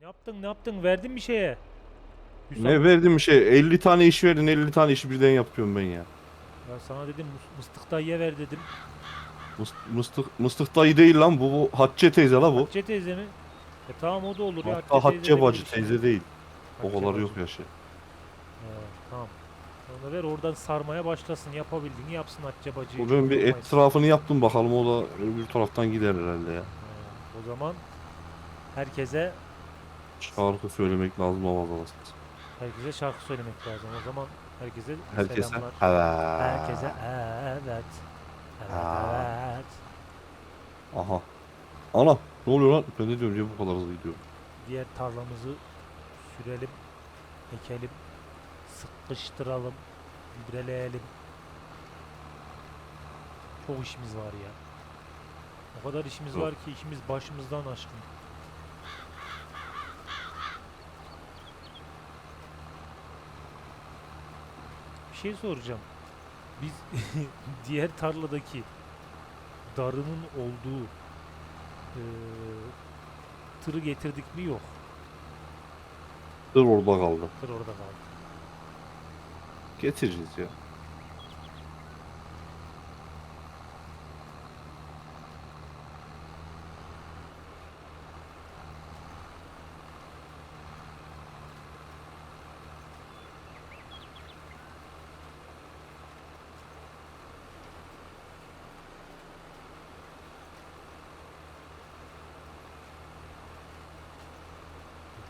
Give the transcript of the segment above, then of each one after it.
Ne yaptın ne yaptın verdin bir şeye. Hüsam, Ne verdim bir şey? 50 tane iş verdin 50 tane işi birden yapıyorum ben ya. Ya sana dedim mıs- mıstık dayıya ver dedim. Mıs- Mıstık, mıstık dayı değil lan bu, bu Hatice teyze la bu. Hatice teyze mi? E tamam o da olur ya. Hatta teyze de Hatice bacı verir işte. teyze değil. O Hatice kadar bacı. yok yaşı. He, tamam. Onu ver oradan sarmaya başlasın. Yapabildiğini yapsın Hatice bacı. O ben bir etrafını yaptım bakalım o da öbür taraftan gider herhalde ya. o zaman herkese Şarkı söylemek lazım havalı herkese şarkı söylemek lazım. O zaman herkese, Herkese. selamlar. Evet. Herkese evet. Evet. Evet. Aha. Ana ne oluyor lan? Ben de diyorum bu kadar hızlı gidiyor? Diğer tarlamızı sürelim, ekelim, sıkıştıralım, gübreleyelim. Çok işimiz var ya. O kadar işimiz Yok. var ki işimiz başımızdan aşkın. Şey soracağım. Biz diğer tarladaki darının olduğu eee tırı getirdik mi yok. Dur orada kaldı. Tır orada kaldı. Getireceğiz ya.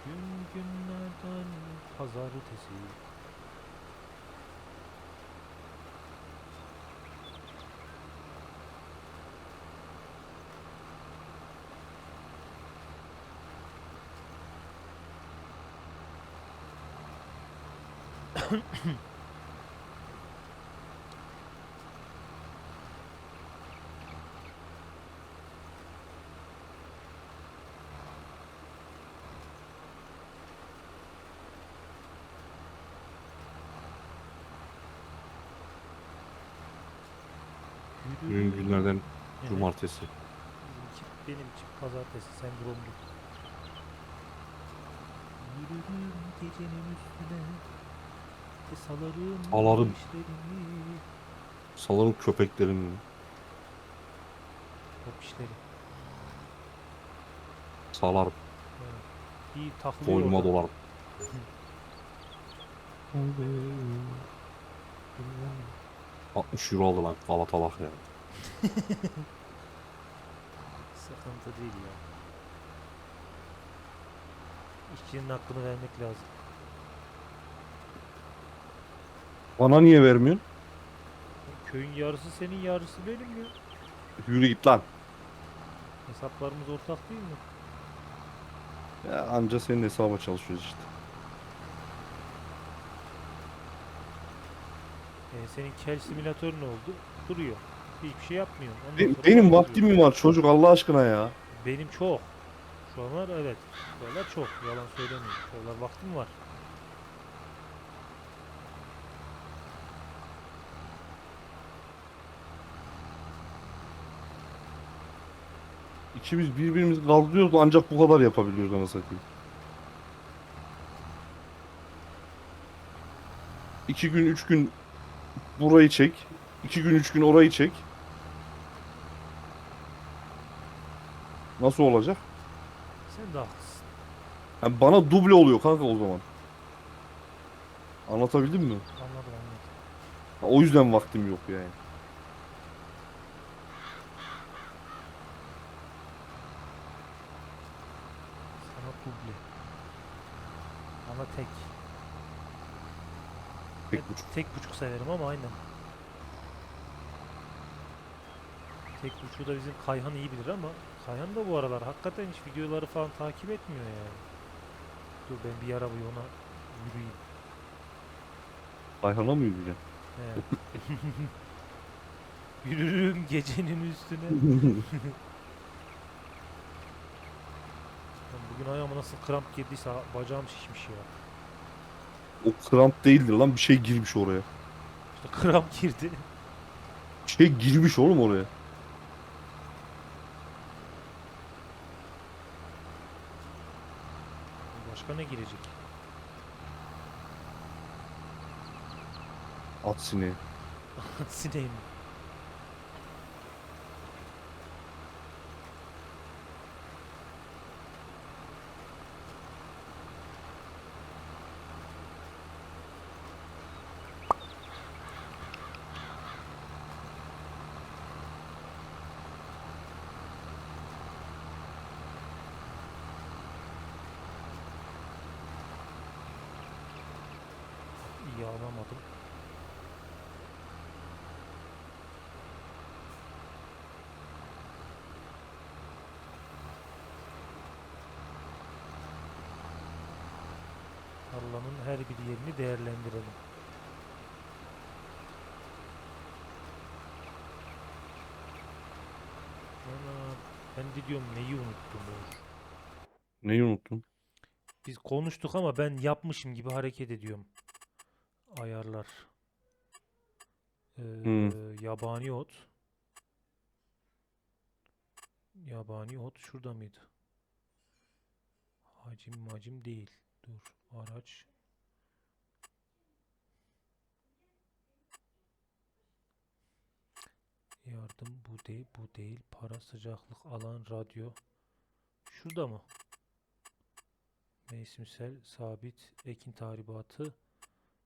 Gün günlerden pazartesi. Bugün günlerden Evet, cumartesi. bizimki- benim için pazartesi sendromlu. Yürürüm gecenin üstüne ve salarım Salarım. işlerimi. Salarım köpeklerin Top işleri. salarım. İyi taklıyor Boynuma dolarım. 60 euro aldı lan Galata bak ya. Sıkıntı değil ya. İşçinin hakkını vermek lazım. Bana niye vermiyorsun? Köyün yarısı senin yarısı benim ya. Yürü git lan. Hesaplarımız ortak değil mi? Ya anca senin hesaba çalışıyoruz işte. Ee, senin kel simülatörün oldu. Duruyor. Hiçbir şey yapmıyor. Ondan Benim, sonra benim vaktim mi var çocuk Allah aşkına ya? Benim çok. Şu anlar evet. Şu anlar çok. Yalan söylemiyorum. Şu anlar vaktim var. İkimiz birbirimizi kaldırıyoruz ancak bu kadar yapabiliyoruz anasını satayım. İki gün üç gün burayı çek. İki gün üç gün orayı çek. Nasıl olacak? Sen de haklısın. Yani bana duble oluyor kanka o zaman. Anlatabildim mi? Anladım anladım. Ha, O yüzden vaktim yok yani. Sana duble. Ama tek. Tek buçuk. Tek buçuk severim ama aynen. Tek buçuğu da bizim Kayhan iyi bilir ama Kayhan da bu aralar hakikaten hiç videoları falan takip etmiyor yani. Dur ben bir ara ona yürüyeyim. Ayhan'a mı yürüyeceğim? He. Yürürüm gecenin üstüne. Lan bugün ayağıma nasıl kramp girdiyse ha- bacağım şişmiş ya. O kramp değildir lan bir şey girmiş oraya. İşte kramp girdi. Bir şey girmiş oğlum oraya. Başka ne girecek? At sineği. Sineğim. İyi Tarlanın her bir yerini değerlendirelim. Ana, ben de diyorum neyi unuttum Uğur. Neyi unuttun? Biz konuştuk ama ben yapmışım gibi hareket ediyorum. Ayarlar. Ee, yabani ot. Yabani ot şurada mıydı? Hacim macim değil. Dur. Araç. Yardım bu değil, bu değil. Para, sıcaklık, alan, radyo. Şurada mı? Mevsimsel, sabit, ekin tahribatı,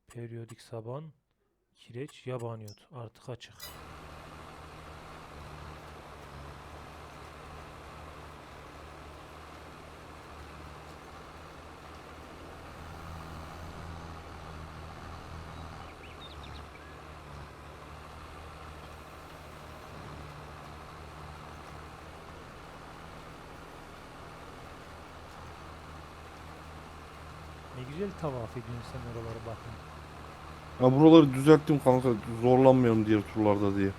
periyodik saban, kireç, yabani ot. Artık açık. Ne güzel tavaf ediyorsun sen oralara bakın. Ya buraları düzelttim kanka zorlanmayalım diğer turlarda diye. Ee,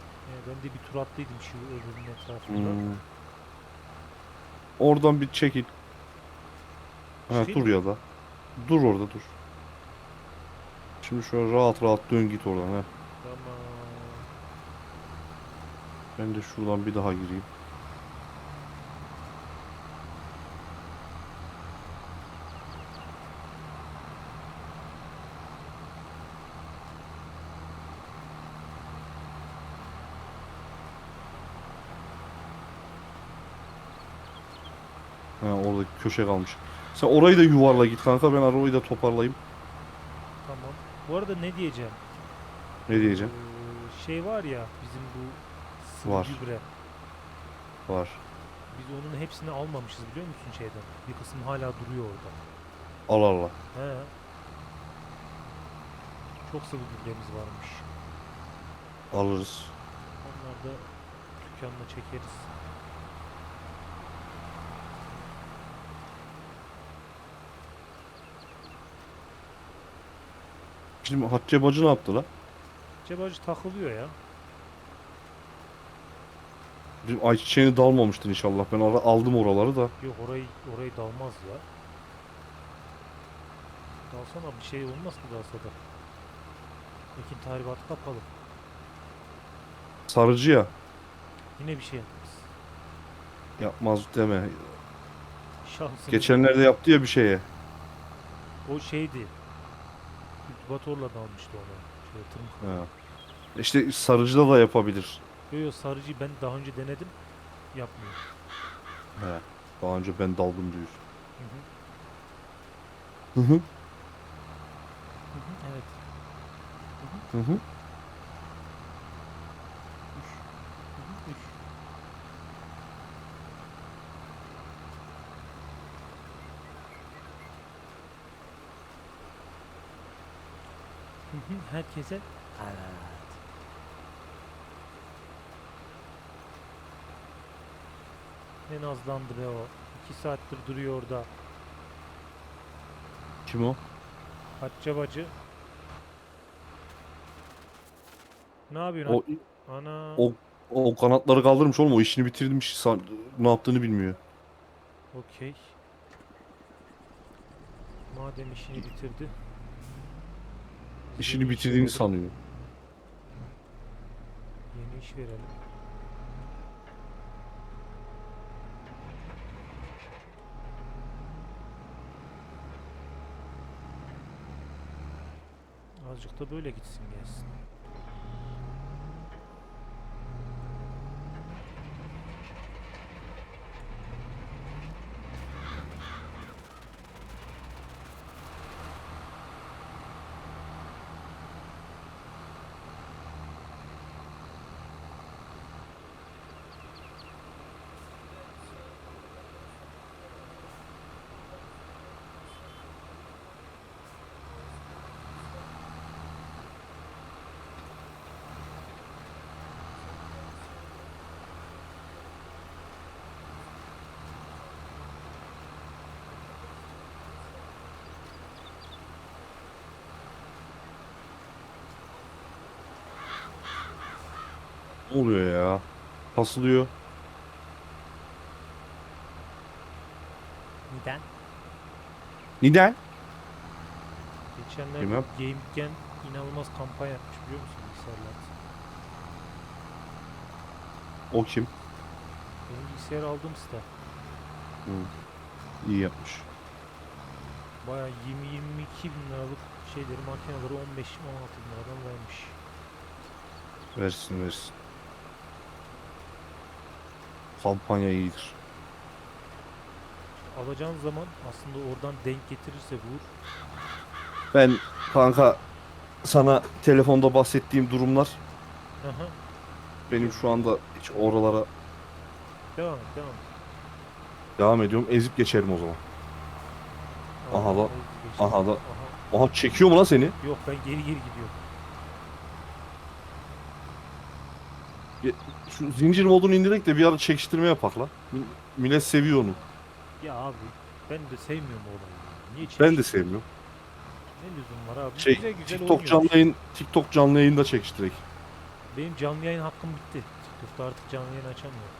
ben de bir tur attıydım şu öbürünün etrafında. Hmm. Oradan bir çekil. Ha Şey dur ya da. Dur orada dur. Şimdi şöyle rahat rahat dön git oradan ha. Tamam. Ben de şuradan bir daha gireyim. Ha oradaki köşe kalmış. Sen orayı da yuvarla git kanka ben arabayı da toparlayayım. Tamam. Bu arada ne diyeceğim? Ne diyeceğim? Ee, şey var ya bizim bu sıvı Var. gübre. Var. Biz onun hepsini almamışız biliyor musun şeyden? Bir kısmı hala duruyor orada. Al Allah. He. Çok sıvı gübremiz varmış. Alırız. Onlar da dükkanla çekeriz. Şimdi Hatice bacı ne yaptı la? Cebacı takılıyor ya. Bizim ayçiçeğini dalmamıştın inşallah. Ben ara aldım oraları da. Yok orayı orayı dalmaz ya. Dalsana bir şey olmaz mı dalsa da? Ekin tahribatı kapalı. Sarıcı ya. Yine bir şey yapmaz. Yapmaz deme. Şansını Geçenlerde yaptı ya bir şeye. o şeydi. Kültivatörle dalmıştı ona. Ha. İşte sarıcıda da yapabilir. Yo yo sarıcıyı ben daha önce denedim. Yapmıyor. He. Daha önce ben daldım diyorsun. Hı hı. Hı hı. Hı hı, evet. Hı hı. Üç. Hı hı, üç. Hı hı, Herkese evet. Ne nazlandı be o. İki saattir duruyor orada. Kim o? Hatice bacı. Ne yapıyorsun? O, Ana. o, o kanatları kaldırmış oğlum. O işini bitirmiş. San- Ne yaptığını bilmiyor. Okey. Madem işini bitirdi işini bitirdiğini sanıyor. Yeni iş verelim. Azıcık da böyle gitsin gelsin. Ne oluyor ya? Kasılıyor. Neden? Neden? Geçenlerde Bilmem. GameGen inanılmaz kampanya yapmış biliyor musun bilgisayarlarda? O kim? Benim bilgisayar aldığım site. Hı. İyi yapmış. Baya 20-22 bin liralık şeyleri makineleri 15-16 bin liradan vermiş. Versin versin. Kampanya iyidir. Alacağın zaman aslında oradan denk getirirse vur. Ben kanka sana telefonda bahsettiğim durumlar Aha. benim şu anda hiç oralara Devam et devam et. devam ediyorum. Ezip geçerim o zaman. Aha da- aha da- Aha. Aha çekiyor mu lan seni? Yok ben geri geri gidiyorum. Şu zincir modunu indirek de bir ara çekiştirme yapak lan. Mil- Millet seviyor onu. Ya abi ben de sevmiyorum o olayı. Niye Ben de sevmiyorum. Ne lüzum var abi? Şey, güzel güzel TikTok oynuyor canlı yayın TikTok canlı yayında çekiştirek. Benim canlı yayın hakkım bitti. TikTok'ta artık canlı yayın açamıyorum.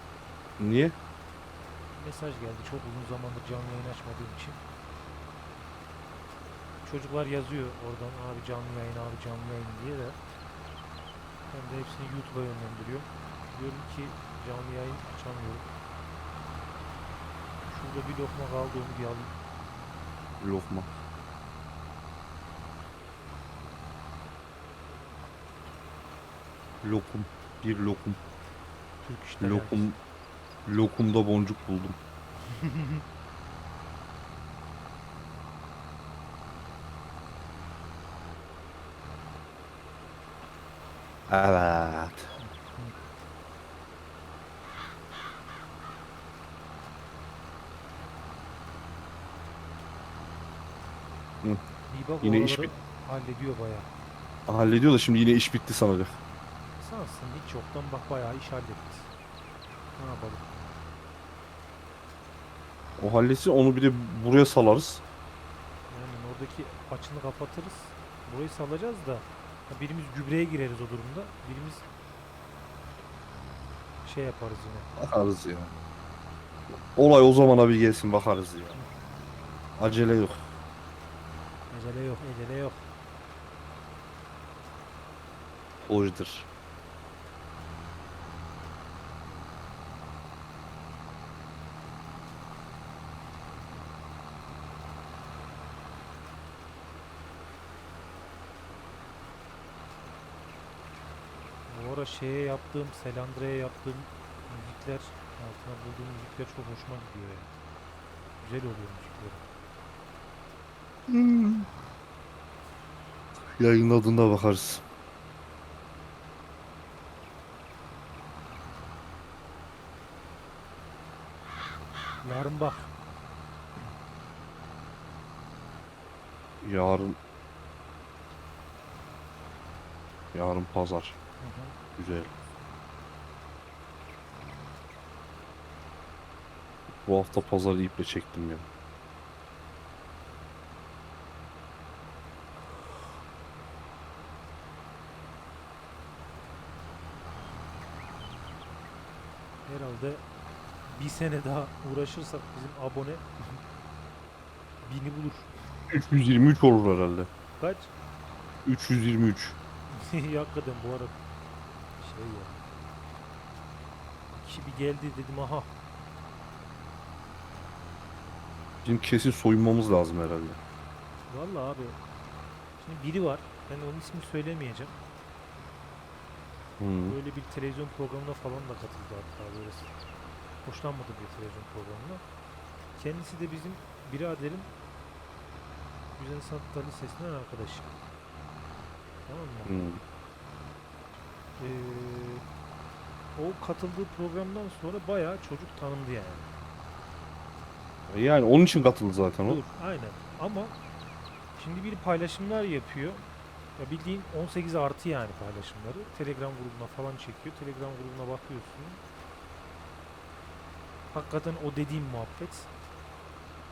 Niye? Mesaj geldi çok uzun zamandır canlı yayın açmadığım için. Çocuklar yazıyor oradan abi canlı yayın abi canlı yayın diye de. Ben de hepsini YouTube'a yönlendiriyorum. Diyorum ki canlı yayın açamıyorum. Şurada bir lokma kaldı onu bir alayım. Lokma. Lokum. Bir lokum. Türk işte. Lokum. Lokumda boncuk buldum. Evet. Bir bak Yine iş oraları bit- hallediyor bayağı. Hallediyor da şimdi yine iş bitti sanacak. Sansın hiç yoktan bak bayağı iş halletti. Ne yapalım? O halletsin onu bir de buraya salarız. Yani oradaki açını kapatırız. Burayı salacağız da birimiz gübreye gireriz o durumda. Birimiz şey yaparız yine. Bakarız ya. Olay o zamana bir gelsin bakarız ya. Acele yok. Acele yok, acele yok. Ojidir. Ara şeye yaptığım, Selandra'ya yaptığım müzikler, altına bulduğum müzikler çok hoşuma gidiyor ya. Güzel oluyor müzikleri. Yayınladığında bakarız. Yarın bak. Yarın Yarın pazar. Güzel. Bu hafta pazar iple çektim ya. Herhalde bir sene daha uğraşırsak bizim abone bini bulur. 323 olur herhalde. Kaç? 323. Hakikaten bu arada şey ya. Kişi bir geldi dedim aha. Bizim kesin soyunmamız lazım herhalde. Vallahi abi. Şimdi biri var. Ben onun ismini söylemeyeceğim. Hı. Böyle bir televizyon programına falan da katıldı hatta böyle hoşlanmadığı bir televizyon programına. Kendisi de bizim biraderin Güzel Sanatlar Lisesi'nden arkadaşı. Tamam mı? Hı. Ee, o katıldığı programdan sonra bayağı çocuk tanındı yani. Yani onun için katıldı zaten o. Dur, aynen. Ama şimdi bir paylaşımlar yapıyor. Ya bildiğin 18 artı yani paylaşımları. Telegram grubuna falan çekiyor. Telegram grubuna bakıyorsun. Hakikaten o dediğim muhabbet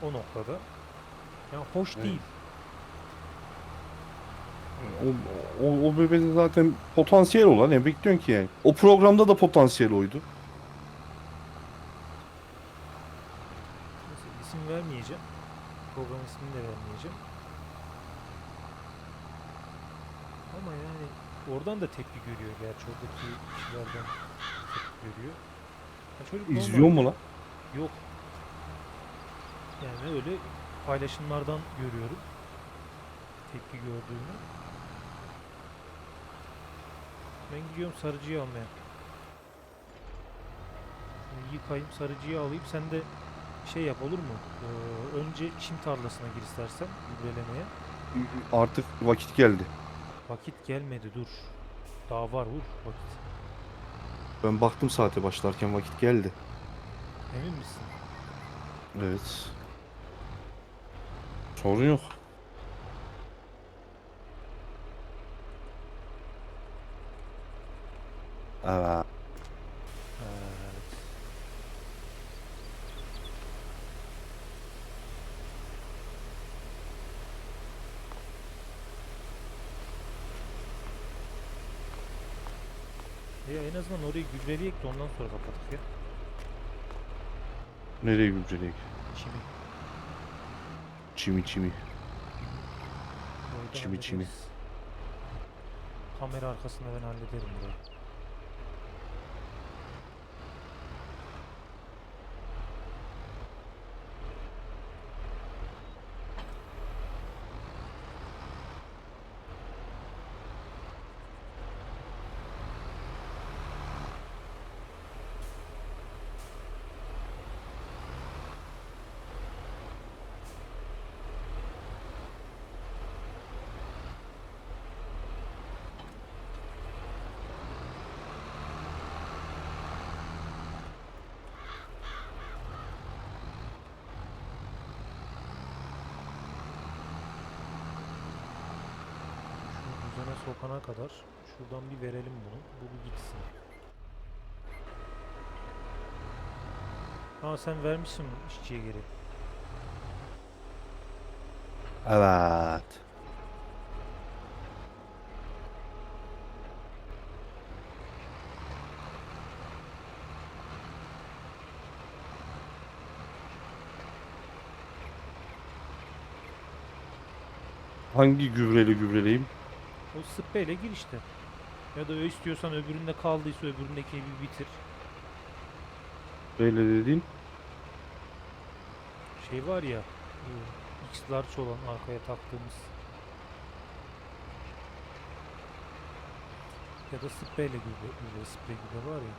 o noktada. Yani hoş Evet. değil. O, o, o bebede zaten potansiyel olan ne bekliyorsun ki yani? O programda da potansiyel oydu. Neyse, isim vermeyeceğim. Program ismini de vermeyeceğim. Ama yani oradan da tepki görüyor gerçi oradaki kişilerden tepki görüyor. Ya çocuk İzliyor normal- mu lan? Yok. Yani öyle paylaşımlardan görüyorum. Tepki gördüğümü. Ben gidiyorum sarıcıyı almaya. Şimdi yıkayayım sarıcıyı alayım. Sen de şey yap olur mu? Ee, önce çim tarlasına gir istersen gübrelemeye. Artık vakit geldi. Vakit gelmedi dur. Daha var vur vakit. Ben baktım saate başlarken vakit geldi. Emin misin? Evet. Sorun yok. Evet. Evet. Ya en azından orayı gübreleyek de ondan sonra kapatık ya. Nereye gübrelik? Çimi. Çimi çimi. Orayı da Çimi çimi. hallederiz. Kamera arkasında ben hallederim burayı. Sokana kadar şuradan bir verelim bunu. Bu bir gitsin. Aa sen vermişsin işçiye geri. Evet. Hangi gübreli gübreleyim? O spreyle gir işte. Ya da öyle istiyorsan öbüründe kaldıysa öbüründekini bir bitir. Böyle dediğin. Şey var ya bu X large olan arkaya taktığımız ya da spreyle gübre, gübre sprey gübre var ya.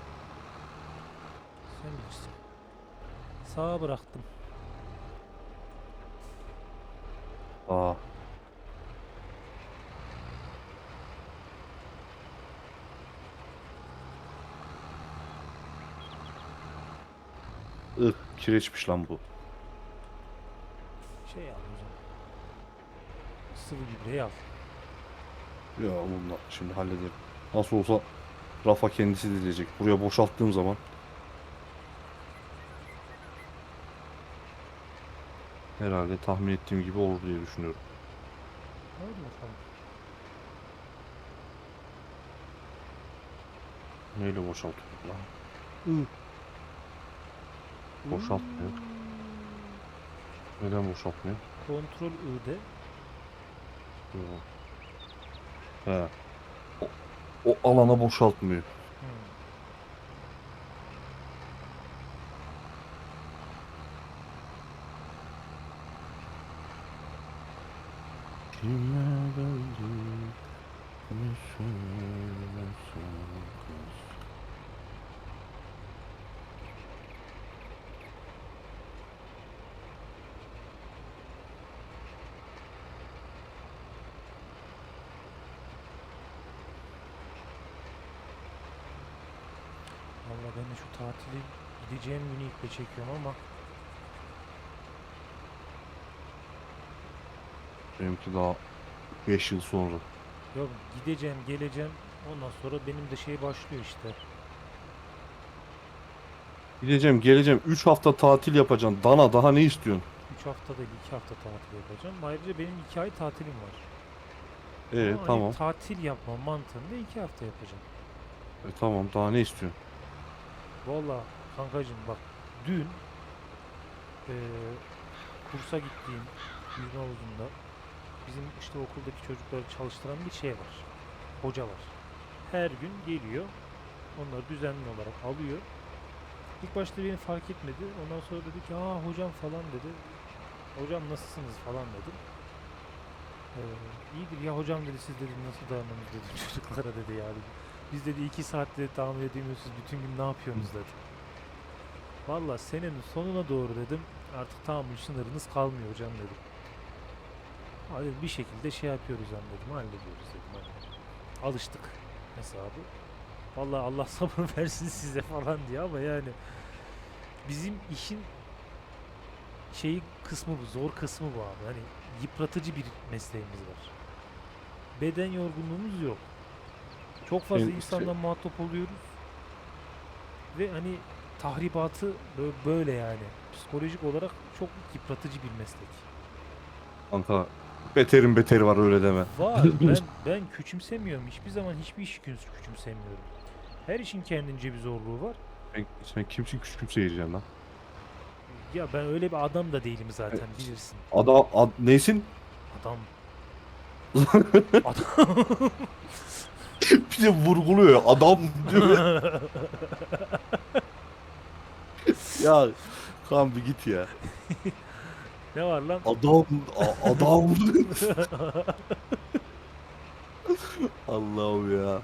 Sen bilirsin. Sağa bıraktım. Aa. Kireçmiş lan bu. Şey al zaman. Sıvı gübreyi al. Ya bunu şimdi hallederim. Nasıl olsa rafa kendisi dilecek. Buraya boşalttığım zaman herhalde tahmin ettiğim gibi olur diye düşünüyorum. Hadi bakalım. Neyle boşaltıyor lan? Boşaltmıyor. Neden boşaltmıyor? Kontrol I de. Yok. He. O, o alana boşaltmıyor. Hmm. Vallahi ben de şu tatili gideceğim günü iple çekiyorum ama Benimki daha 5 yıl sonra. yok gideceğim geleceğim ondan sonra benim de şey başlıyor işte. Gideceğim geleceğim 3 hafta tatil yapacaksın. Dana daha ne istiyorsun? 3 hafta değil 2 hafta tatil yapacağım. Ayrıca benim 2 ay tatilim var. Ee Ama hani tamam. tatil yapma mantığında 2 hafta yapacağım. E, tamam daha ne istiyorsun? Valla kankacım bak dün eee, kursa gittiğim yüzme havuzunda bizim işte okuldaki çocukları çalıştıran bir şey var. Hoca var. Her gün geliyor. Onları düzenli olarak alıyor. İlk başta beni fark etmedi. Ondan sonra dedi ki aa hocam falan dedi. Hocam nasılsınız falan dedim. Ee, iyidir ya hocam dedi siz dedi nasıl davranıyorsunuz dedi çocuklara dedi yani. Biz dedi iki saatte tahammül edemiyorsunuz bütün gün ne yapıyorsunuz dedi. Valla senenin sonuna doğru dedim artık tahammül sınırınız kalmıyor hocam dedim. Hadi bir şekilde şey yapıyoruz dedim hallediyoruz dedim. Hani. Alıştık hesabı. Vallahi Allah sabır versin size falan diye ama yani bizim işin şeyi kısmı bu, zor kısmı bu abi. Hani yıpratıcı bir mesleğimiz var. Beden yorgunluğumuz yok. Çok fazla Benim insanla muhatap oluyoruz. Ve hani tahribatı bö- böyle yani. Psikolojik olarak çok yıpratıcı bir meslek. Kanka beterin beteri var öyle deme. Var. ben ben küçümsemiyorum. Hiçbir zaman hiçbir küçüm- küçümsemiyorum. Her işin kendince bir zorluğu var. Ben, sen kimsin küçük seyircen lan? Ya ben öyle bir adam da değilim zaten Evet. bilirsin. Adam ad, neysin? Adam. adam. De vurguluyor adam diyor. ya kan bir git ya. ne var lan? Adam a- adam. Allah'ım ya.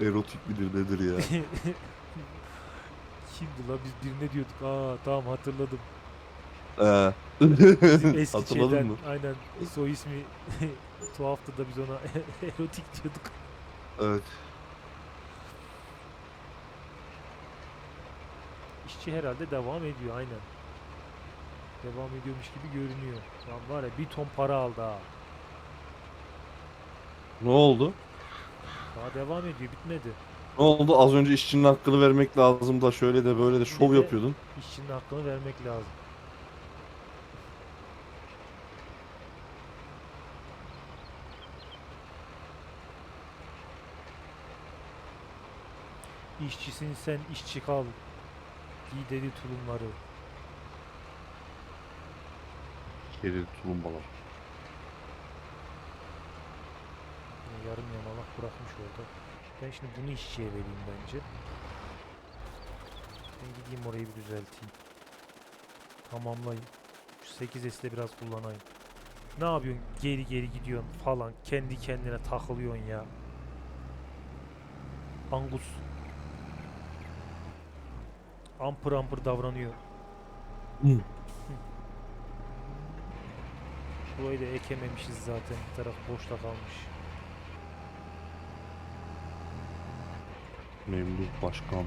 Erotik midir nedir ya? Kimdi lan biz birine diyorduk. Aa tamam hatırladım. Ee, Bizim eski hatırladın şeyden mı? aynen soy ismi tuhaftı da biz ona erotik diyorduk. Evet. İşçi herhalde devam ediyor aynen. Devam ediyormuş gibi görünüyor. Lan var ya bir ton para aldı ha. Ne oldu? Daha devam ediyor bitmedi. Ne oldu? Az önce işçinin hakkını vermek lazım da şöyle de böyle de şov Bir de- yapıyordun. İşçinin hakkını vermek lazım. İşçisin sen işçi kal. Giy dedi tulumları. Geri tulumbalar. Yani yarım yamalak bırakmış orada. Ben şimdi bunu işçiye vereyim bence. Ben gideyim orayı bir düzelteyim. Tamamlayayım. Şu 8S'i de biraz kullanayım. Ne yapıyorsun? Geri geri gidiyorsun falan. Kendi kendine takılıyorsun ya. Angus. Ampır ampır davranıyor. Hı. Burayı da ekememişiz zaten. Bir taraf boşta kalmış. Memduh Başkan.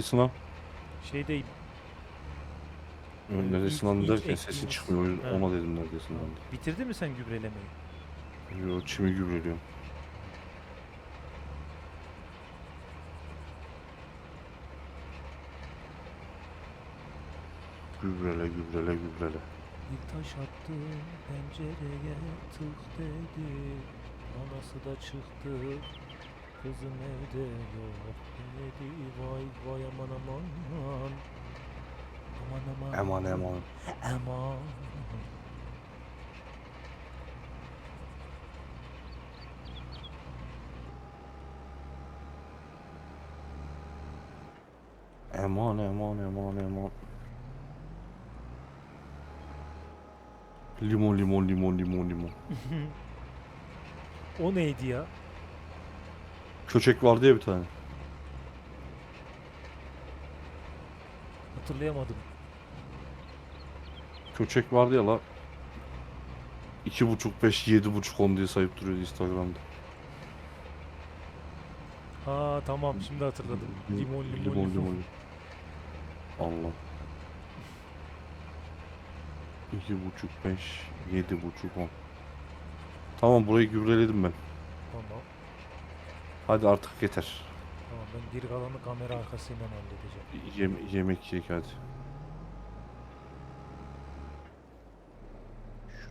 Neredesin lan? Şeydeyim. Neredesin lan derken sesin çıkmıyor. Ha. Ona dedim neredesin lan Bitirdin mi sen gübrelemeyi? Yo çimi gübreliyorum. Gübrele gübrele gübrele. Bir taş attım pencereye tık dedi Anası da çıktı Kızım evde yok dedi Vay vay aman aman Aman aman Eman eman. Aman Eman eman eman eman. Limon limon limon limon limon. O neydi ya? Köçek vardı ya bir tane. Hatırlayamadım. Köçek vardı ya la. İki buçuk beş yedi buçuk on diye sayıp duruyordu Instagram'da. Ha tamam şimdi hatırladım. Limon limon limon. limon. Allah. İki buçuk beş yedi buçuk on. Tamam burayı gübreledim ben. Tamam. Hadi artık yeter. Tamam ben geri kalanı kamera arkasıyla halledeceğim. Yem- yemek yiyek hadi.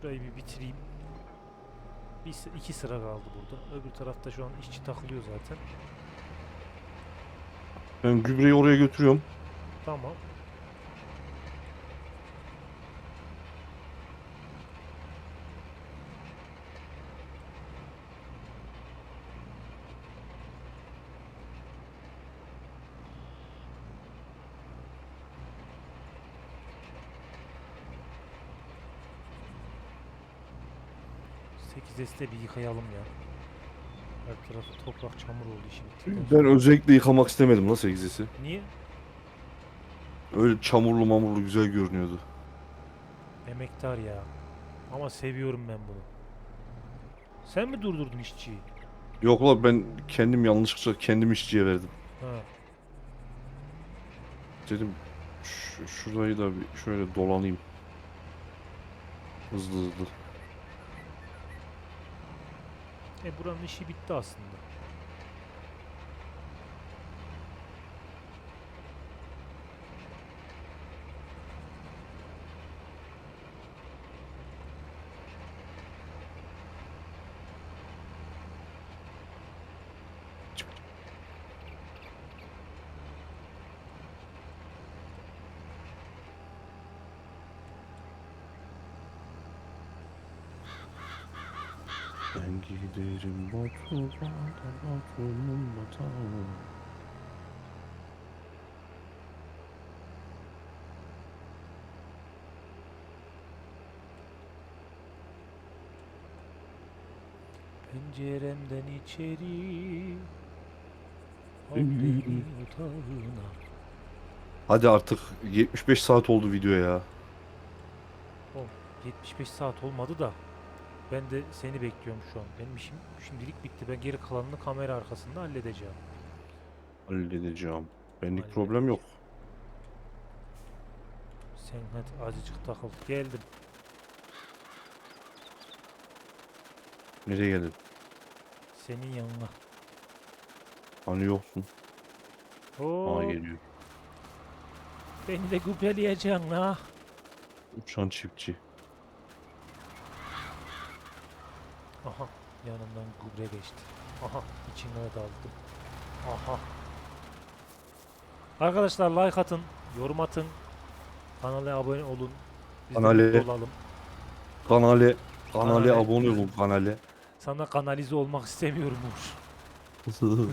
Şurayı bir bitireyim. Bir, sı- iki sıra kaldı burada. Öbür tarafta şu an işçi takılıyor zaten. Ben gübreyi oraya götürüyorum. Tamam. Sekiz de bir yıkayalım ya. Her tarafı toprak çamur oldu bittikten Ben özellikle yıkamak istemedim la segzesi. Niye? Öyle çamurlu mamurlu güzel görünüyordu. Emektar ya. Ama seviyorum ben bunu. Sen mi durdurdun işçiyi? Yok la ben kendim yanlışlıkla kendim işçiye verdim. Ha. Dedim "Ş- şurayı da bir şöyle dolanayım. Hızlı hızlı. E buranın işi bitti aslında. Ben giderim Batur'a da Batur'un batağına. Penceremden içeri al beni otağına. Hadi artık 75 saat oldu video ya. 75 saat olmadı da ben de seni bekliyorum şu an. Benim işim şimdilik bitti. Ben geri kalanını kamera arkasında halledeceğim. Halledeceğim. Benlik Halledeceğim. problem yok. Sen hadi azıcık takıl. Geldim. Nereye geldin? Senin yanına. Hani yoksun. Oo, Aa geliyor. beni de gübreleyeceksin ha. Uçan çiftçi. Aha yanımdan gübre geçti. Aha içine daldım. Aha. Arkadaşlar like atın, yorum atın. Kanala abone olun. Biz de Kanale. mutlu olalım. Kanale. Kanale Kanale. abone olun kanale. Sana kanalize olmak istemiyorum Uğur.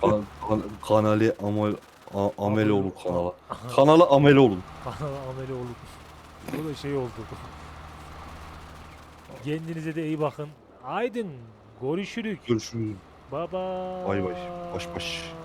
kan, kan, kanale amel, a, amele Abone olun ol. kanala. Kanala amele olun. Kanala amele olun. Bu da şey oldu. Kendinize de iyi bakın. Aydın. Görüşürük. Görüşürüz. Baba. Bay bay. Baş baş.